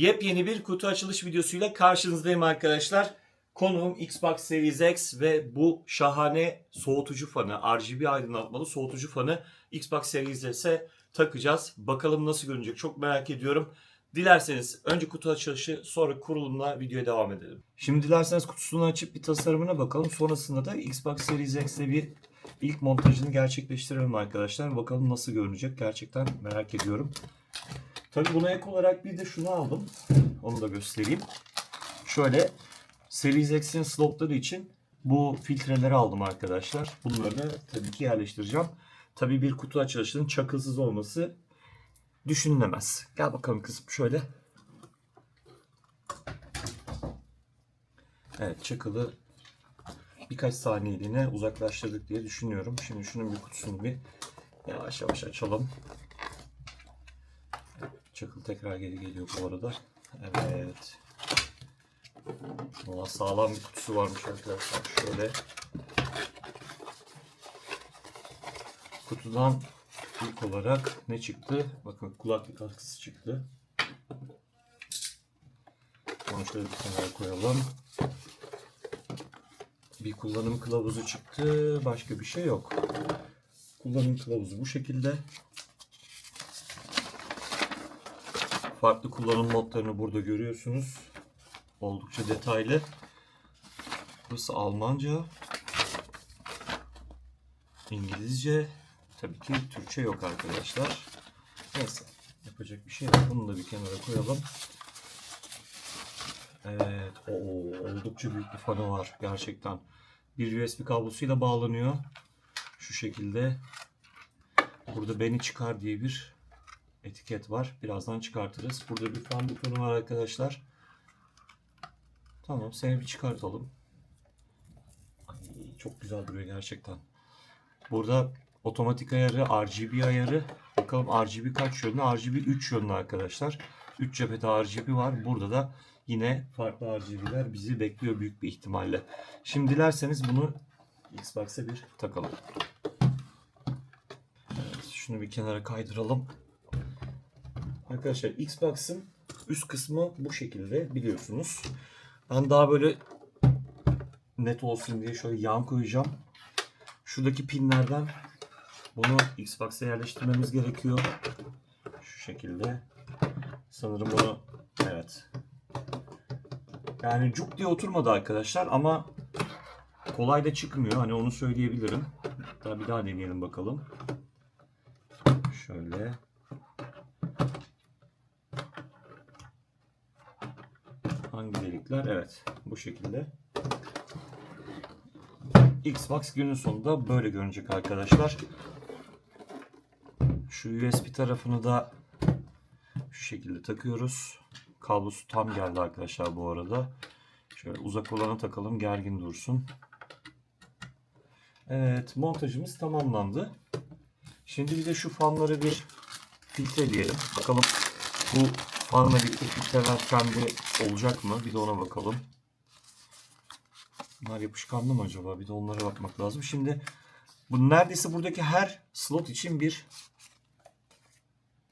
Yepyeni bir kutu açılış videosuyla karşınızdayım arkadaşlar. Konuğum Xbox Series X ve bu şahane soğutucu fanı, RGB aydınlatmalı soğutucu fanı Xbox Series X'e takacağız. Bakalım nasıl görünecek çok merak ediyorum. Dilerseniz önce kutu açılışı sonra kurulumla videoya devam edelim. Şimdi dilerseniz kutusunu açıp bir tasarımına bakalım. Sonrasında da Xbox Series X'le bir ilk montajını gerçekleştirelim arkadaşlar. Bakalım nasıl görünecek gerçekten merak ediyorum. Tabii buna ek olarak bir de şunu aldım. Onu da göstereyim. Şöyle Series X'in slotları için bu filtreleri aldım arkadaşlar. Bunları tabii ki yerleştireceğim. Tabii bir kutu açılışının çakılsız olması düşünülemez. Gel bakalım kızım şöyle. Evet çakılı birkaç saniyeliğine uzaklaştırdık diye düşünüyorum. Şimdi şunun bir kutusunu bir yavaş yavaş açalım. Çakıl tekrar geri geliyor bu arada. Evet. Valla sağlam bir kutusu varmış arkadaşlar. Şöyle. Kutudan ilk olarak ne çıktı? Bakın kulaklık askısı çıktı. Onu şöyle bir kenara koyalım. Bir kullanım kılavuzu çıktı. Başka bir şey yok. Kullanım kılavuzu bu şekilde. Farklı kullanım modlarını burada görüyorsunuz. Oldukça detaylı. Burası Almanca. İngilizce. Tabii ki Türkçe yok arkadaşlar. Neyse. Yapacak bir şey yok. Bunu da bir kenara koyalım. Evet. Oo, oldukça büyük bir fanı var. Gerçekten. Bir USB kablosuyla bağlanıyor. Şu şekilde. Burada beni çıkar diye bir etiket var. Birazdan çıkartırız. Burada bir fan butonu var arkadaşlar. Tamam seni bir çıkartalım. Ay, çok güzel duruyor gerçekten. Burada otomatik ayarı, RGB ayarı. Bakalım RGB kaç yönlü? RGB 3 yönlü arkadaşlar. 3 cephede RGB var. Burada da yine farklı RGB'ler bizi bekliyor büyük bir ihtimalle. Şimdi dilerseniz bunu Xbox'a bir takalım. Evet, şunu bir kenara kaydıralım. Arkadaşlar Xbox'ın üst kısmı bu şekilde biliyorsunuz. Ben daha böyle net olsun diye şöyle yan koyacağım. Şuradaki pinlerden bunu Xbox'a yerleştirmemiz gerekiyor. Şu şekilde. Sanırım bunu evet. Yani cuk diye oturmadı arkadaşlar ama kolay da çıkmıyor. Hani onu söyleyebilirim. Daha bir daha deneyelim bakalım. Şöyle. Delikler? Evet. Bu şekilde. Xbox günün sonunda böyle görünecek arkadaşlar. Şu USB tarafını da şu şekilde takıyoruz. Kablosu tam geldi arkadaşlar bu arada. Şöyle uzak olana takalım gergin dursun. Evet montajımız tamamlandı. Şimdi bir de şu fanları bir filtreleyelim. Bakalım bu birlikte filtreler kendi olacak mı? Bir de ona bakalım. Bunlar yapışkanlı mı acaba? Bir de onlara bakmak lazım. Şimdi bu neredeyse buradaki her slot için bir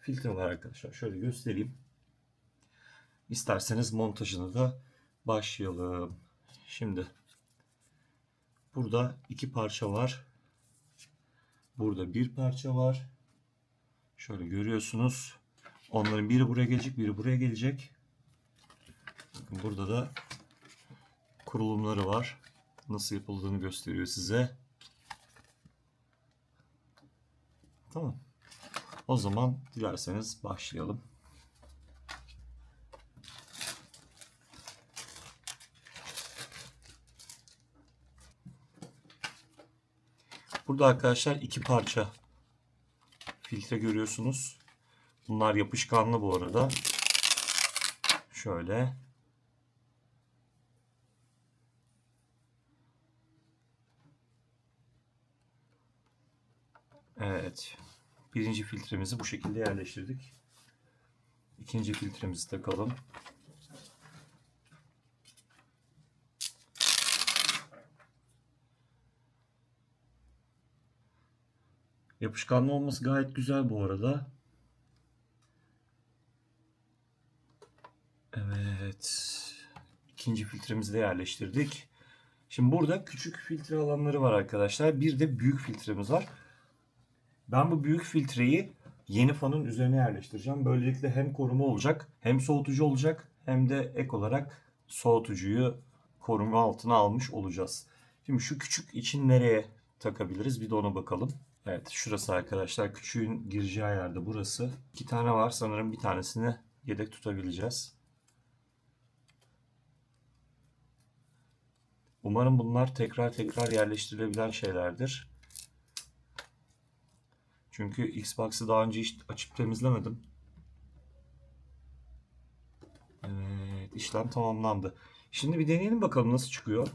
filtre var arkadaşlar. Şöyle göstereyim. İsterseniz montajını da başlayalım. Şimdi burada iki parça var. Burada bir parça var. Şöyle görüyorsunuz. Onların biri buraya gelecek, biri buraya gelecek. Bakın burada da kurulumları var. Nasıl yapıldığını gösteriyor size. Tamam. O zaman dilerseniz başlayalım. Burada arkadaşlar iki parça filtre görüyorsunuz. Bunlar yapışkanlı bu arada. Şöyle. Evet. Birinci filtremizi bu şekilde yerleştirdik. İkinci filtremizi takalım. Yapışkanlı olması gayet güzel bu arada. Evet. İkinci filtremizi de yerleştirdik. Şimdi burada küçük filtre alanları var arkadaşlar. Bir de büyük filtremiz var. Ben bu büyük filtreyi yeni fanın üzerine yerleştireceğim. Böylelikle hem koruma olacak, hem soğutucu olacak, hem de ek olarak soğutucuyu koruma altına almış olacağız. Şimdi şu küçük için nereye takabiliriz? Bir de ona bakalım. Evet şurası arkadaşlar. Küçüğün gireceği yerde burası. İki tane var. Sanırım bir tanesini yedek tutabileceğiz. Umarım bunlar tekrar tekrar yerleştirilebilen şeylerdir. Çünkü Xbox'ı daha önce hiç açıp temizlemedim. Evet, işlem tamamlandı. Şimdi bir deneyelim bakalım nasıl çıkıyor.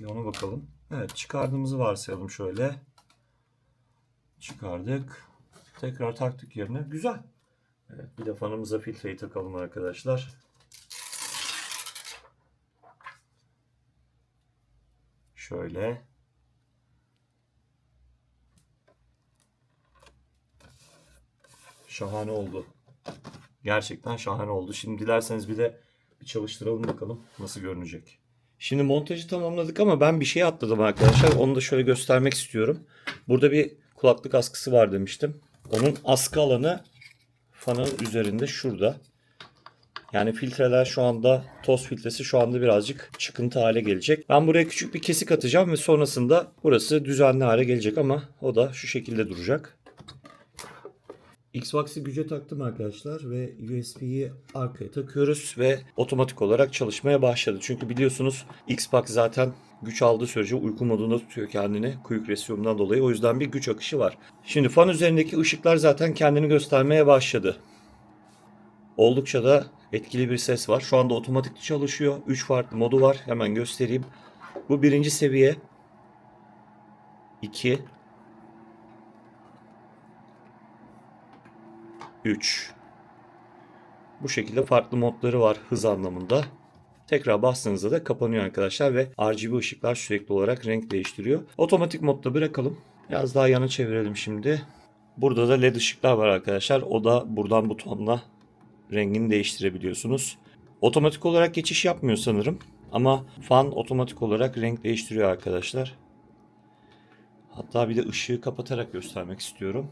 Bir ona bakalım. Evet, çıkardığımızı varsayalım şöyle. Çıkardık. Tekrar taktık yerine. Güzel. Evet, bir de fanımıza filtreyi takalım arkadaşlar. Şöyle. Şahane oldu. Gerçekten şahane oldu. Şimdi dilerseniz bir de bir çalıştıralım bakalım nasıl görünecek. Şimdi montajı tamamladık ama ben bir şey atladım arkadaşlar. Onu da şöyle göstermek istiyorum. Burada bir kulaklık askısı var demiştim. Onun askı alanı fanın üzerinde şurada. Yani filtreler şu anda toz filtresi şu anda birazcık çıkıntı hale gelecek. Ben buraya küçük bir kesik atacağım ve sonrasında burası düzenli hale gelecek ama o da şu şekilde duracak. Xbox'ı güce taktım arkadaşlar ve USB'yi arkaya takıyoruz ve otomatik olarak çalışmaya başladı. Çünkü biliyorsunuz Xbox zaten güç aldığı sürece uyku modunda tutuyor kendini quick resume'dan dolayı. O yüzden bir güç akışı var. Şimdi fan üzerindeki ışıklar zaten kendini göstermeye başladı. Oldukça da etkili bir ses var. Şu anda otomatik çalışıyor. 3 farklı modu var. Hemen göstereyim. Bu birinci seviye. 2 3 Bu şekilde farklı modları var hız anlamında. Tekrar bastığınızda da kapanıyor arkadaşlar ve RGB ışıklar sürekli olarak renk değiştiriyor. Otomatik modda bırakalım. Biraz daha yana çevirelim şimdi. Burada da led ışıklar var arkadaşlar. O da buradan butonla rengini değiştirebiliyorsunuz. Otomatik olarak geçiş yapmıyor sanırım. Ama fan otomatik olarak renk değiştiriyor arkadaşlar. Hatta bir de ışığı kapatarak göstermek istiyorum.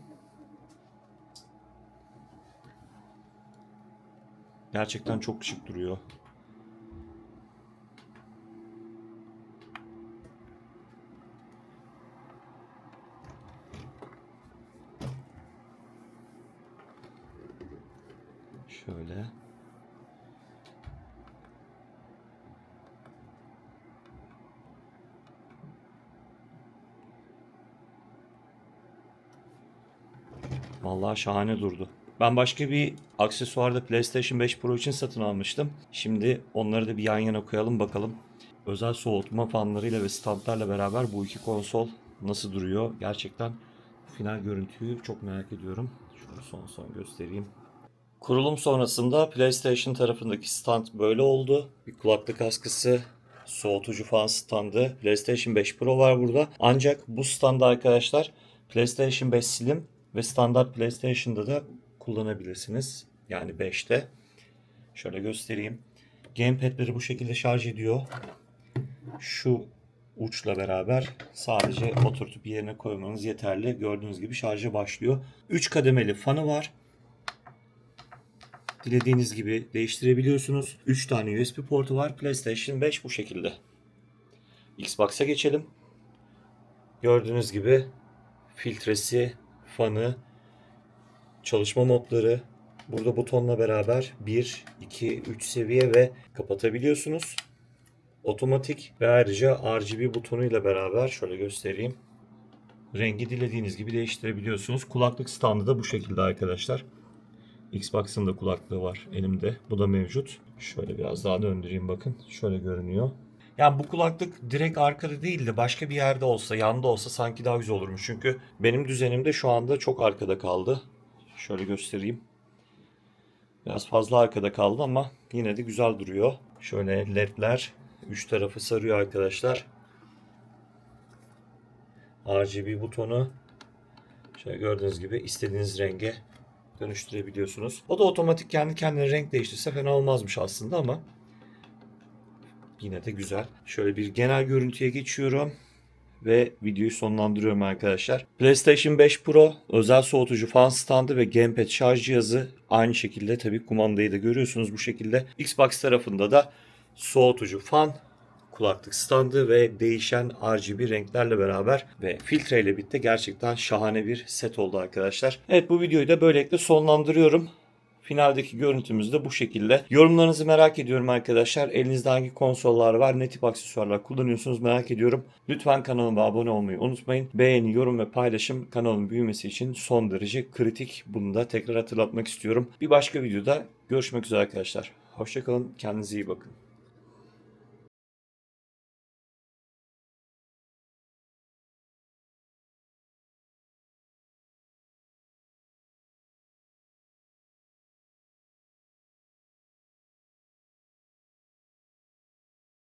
Gerçekten çok şık duruyor. Şöyle. Vallahi şahane durdu. Ben başka bir aksesuarda PlayStation 5 Pro için satın almıştım. Şimdi onları da bir yan yana koyalım bakalım. Özel soğutma fanlarıyla ve standlarla beraber bu iki konsol nasıl duruyor? Gerçekten final görüntüyü çok merak ediyorum. Şöyle son son göstereyim. Kurulum sonrasında PlayStation tarafındaki stand böyle oldu. Bir kulaklık askısı, soğutucu fan standı, PlayStation 5 Pro var burada. Ancak bu standı arkadaşlar PlayStation 5 Slim ve standart PlayStation'da da kullanabilirsiniz. Yani 5'te. Şöyle göstereyim. Gamepad'leri bu şekilde şarj ediyor. Şu uçla beraber sadece oturtup yerine koymanız yeterli. Gördüğünüz gibi şarja başlıyor. 3 kademeli fanı var. Dilediğiniz gibi değiştirebiliyorsunuz. 3 tane USB portu var. PlayStation 5 bu şekilde. Xbox'a geçelim. Gördüğünüz gibi filtresi, fanı, çalışma modları burada butonla beraber 1, 2, 3 seviye ve kapatabiliyorsunuz. Otomatik ve ayrıca RGB butonuyla beraber şöyle göstereyim. Rengi dilediğiniz gibi değiştirebiliyorsunuz. Kulaklık standı da bu şekilde arkadaşlar. Xbox'ın da kulaklığı var elimde. Bu da mevcut. Şöyle biraz daha döndüreyim bakın. Şöyle görünüyor. Yani bu kulaklık direkt arkada değil de başka bir yerde olsa, yanda olsa sanki daha güzel olurmuş. Çünkü benim düzenimde şu anda çok arkada kaldı. Şöyle göstereyim. Biraz fazla arkada kaldı ama yine de güzel duruyor. Şöyle ledler üç tarafı sarıyor arkadaşlar. RGB butonu şöyle gördüğünüz gibi istediğiniz renge dönüştürebiliyorsunuz. O da otomatik kendi kendine renk değiştirse fena olmazmış aslında ama yine de güzel. Şöyle bir genel görüntüye geçiyorum ve videoyu sonlandırıyorum arkadaşlar. PlayStation 5 Pro özel soğutucu fan standı ve gamepad şarj cihazı aynı şekilde tabii kumandayı da görüyorsunuz bu şekilde. Xbox tarafında da soğutucu fan kulaklık standı ve değişen RGB renklerle beraber ve filtreyle birlikte gerçekten şahane bir set oldu arkadaşlar. Evet bu videoyu da böylelikle sonlandırıyorum. Finaldeki görüntümüz de bu şekilde. Yorumlarınızı merak ediyorum arkadaşlar. Elinizde hangi konsollar var, ne tip aksesuarlar kullanıyorsunuz merak ediyorum. Lütfen kanalıma abone olmayı unutmayın. Beğeni, yorum ve paylaşım kanalın büyümesi için son derece kritik. Bunu da tekrar hatırlatmak istiyorum. Bir başka videoda görüşmek üzere arkadaşlar. Hoşçakalın, kendinize iyi bakın.